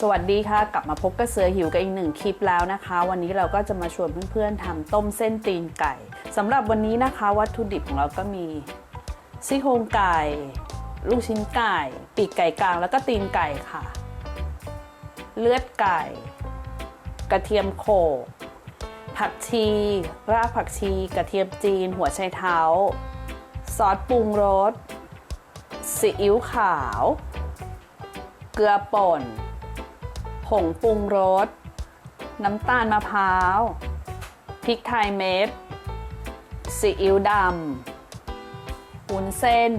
สวัสดีค่ะ กลับมาพบกับเสือหิวกับอีกหนึ่งคลิปแล้วนะคะ วันนี้เราก็จะมาชวนเพื่อนๆทำต้มเส้นตีนไก่สำหรับวันนี้นะคะ วัตถุดิบของเราก็มีซี่โครงไก่ ลูกชิ้นไก่ ปีกไก่กลางแล้วก็ตีนไก่ค่ะ เลือดไก่ กระเทียมโขลกผักชี รากผักชี กระเทียมจีน หัวไชเท้า ซอสปรุงรสซีอิ๊วขาว เกลือป่น ผงปรุงรส น้ำตาลมะพร้าว พริกไทยเม็ด ซีอิ๊วดำวุ้นเส้น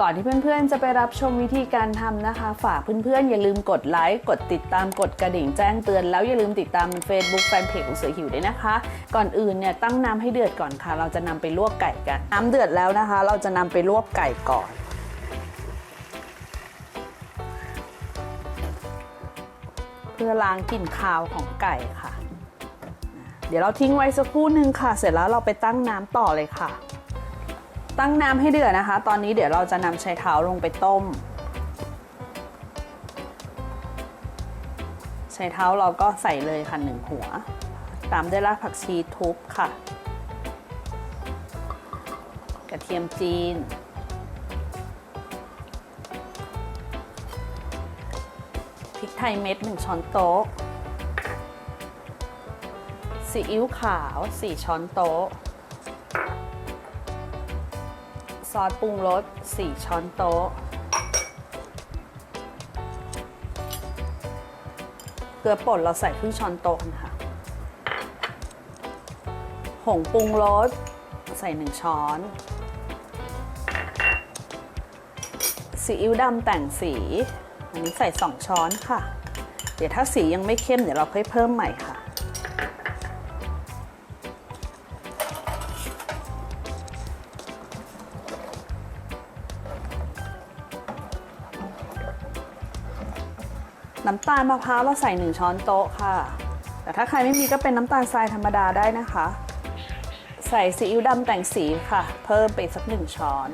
ก่อนที่เพื่อนๆ จะไปรับชมวิธีการทำนะคะ ฝากเพื่อนๆ อย่าลืมกดไลค์ กดติดตาม กดกระดิ่งแจ้งเตือน แล้วอย่าลืมติดตาม Facebook Fanpage ของเสือหิวด้วยนะคะ ก่อนอื่นเนี่ยตั้งน้ำให้เดือดก่อนค่ะ เราจะนำไปลวกไก่กัน น้ำเดือดแล้วนะคะ เราจะนำไปลวกไก่ก่อน เพื่อล้างกลิ่นคาวของไก่ค่ะ เดี๋ยวเราทิ้งไว้สักครู่หนึ่งค่ะ เสร็จแล้วเราไปตั้งน้ำต่อเลยค่ะ ตั้งน้ำให้เดือดนะคะ ตอนนี้เดี๋ยวเราจะนำไชเท้าลงไปต้มไชเท้าเราก็ใส่เลยค่ะหนึ่งหัว ตามด้วยรากผักชีทุบค่ะ กระเทียมจีน ทยเม็ด 1 ช้อนโต๊ะ ซีอิ๊วขาว 4 ช้อนโต๊ะ ซอสปรุงรส 4 ช้อนโต๊ะ เกลือป่นเราใส่ครึ่งช้อนโต๊ะนะคะผงปรุงรส ใส่ 1 ช้อนซีอิ๊วดำแต่งสี อันนี้ใส่ 2 ช้อนค่ะ เดี๋ยวถ้าสียังไม่เข้มเดี๋ยวเราค่อยเพิ่มใหม่ค่ะ น้ำตาลมะพร้าวเราใส่ 1 ช้อนโต๊ะค่ะ แต่ถ้าใครไม่มีก็เป็นน้ำตาลทรายธรรมดาได้นะคะ ใส่ซีอิ๊วดำแต่งสีค่ะ เพิ่มไปสัก1ช้อน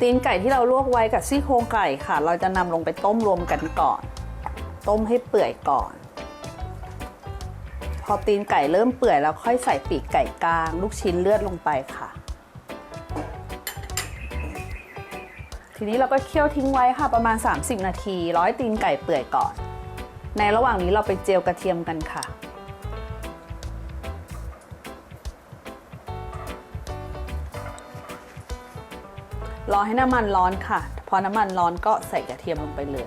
ตีนไก่ที่เราลวกไว้กับซี่โครงไก่ค่ะ เราจะนำลงไปต้มรวมกันก่อน ต้มให้เปื่อยก่อน พอตีนไก่เริ่มเปื่อยแล้วค่อยใส่ปีกไก่กลาง ลูกชิ้นเลือดลงไปค่ะ ทีนี้เราก็เคี่ยวทิ้งไว้ค่ะประมาณ 30 นาที ร้อยตีนไก่เปื่อยก่อน ในระหว่างนี้เราไปเจียวกระเทียมกันค่ะ รอให้น้ำมันร้อนค่ะ พอน้ำมันร้อนก็ใส่กระเทียมลงไปเลย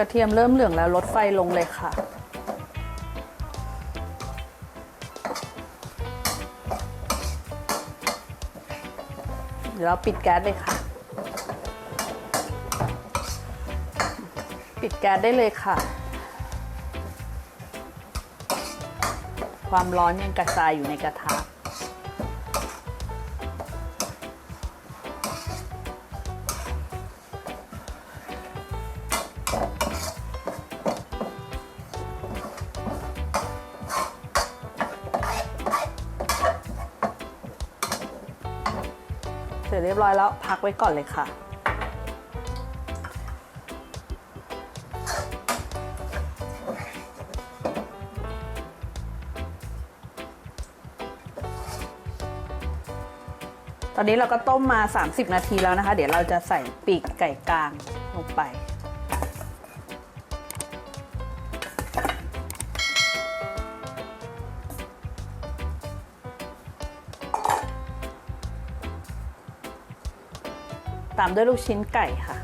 ระเทียมเริ่มเหลืองแล้วลดไฟลงเลยค่ะ เดี๋ยวเราปิดแก๊สเลยค่ะ ปิดแก๊สได้เลยค่ะ ความร้อนยังกระจายอยู่ในกระทะ จเรียบร้อยแล้วพักไว้ก่อนเลยค่ะ ตอนนี้เราก็ต้มมา 30 นาทีแล้วนะคะ เดี๋ยวเราจะใส่ปีกไก่กลางลงไป ตามด้วยลูกชิ้นไก่ค่ะ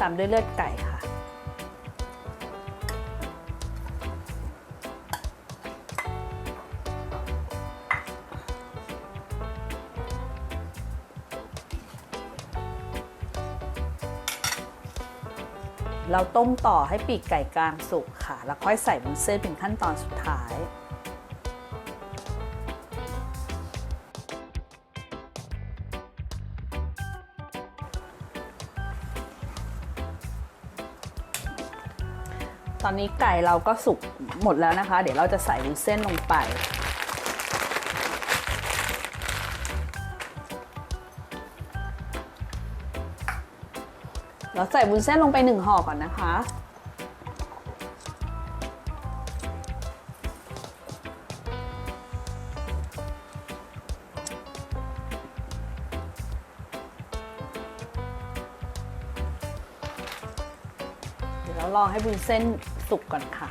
ตามด้วยเลือดไก่ค่ะ เราต้มต่อให้ปีกไก่กลางสุกค่ะ แล้วค่อยใส่วุ้นเส้นเป็นขั้นตอนสุดท้ายตอนนี้ไก่เราก็สุกหมดแล้วนะคะ เดี๋ยวเราจะใส่วุ้นเส้นลงไป เราใส่บุญเส้นลงไปหนึ่งห่อก่อนนะคะ เดี๋ยวเรารอให้บุญเส้นสุกก่อนค่ะ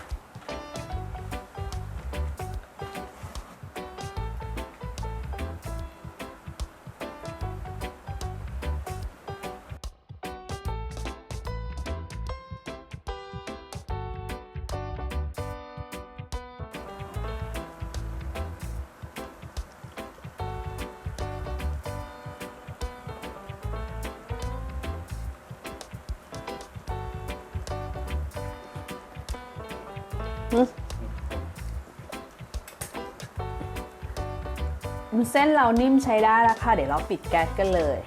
เส้นเรานิ่มใช้ได้แล้วค่ะ เดี๋ยวเราปิดแก๊สกันเลย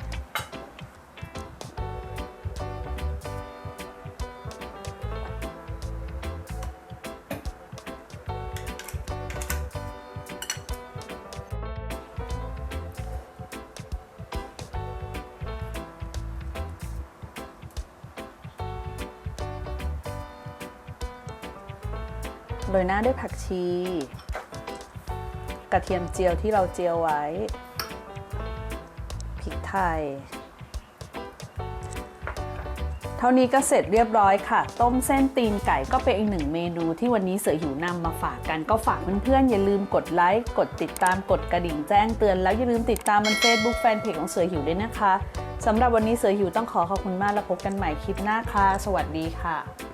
โรยหน้าด้วยผักชี กระเทียมเจียวที่เราเจียวไว้ พริกไทย เท่านี้ก็เสร็จเรียบร้อยค่ะ ต้มเส้นตีนไก่ก็เป็นอีกหนึ่งเมนูที่วันนี้เสือหิวนำมาฝากกันก็ฝากเพื่อนๆอย่าลืมกดไลค์กดติดตามกดกระดิ่งแจ้งเตือนแล้วอย่าลืมติดตามบน Facebook แฟนเพจของเสือหิวด้วยนะคะสำหรับวันนี้เสือหิวต้องขอขอบคุณมากแล้วพบกันใหม่คลิปหน้าค่ะ สวัสดีค่ะ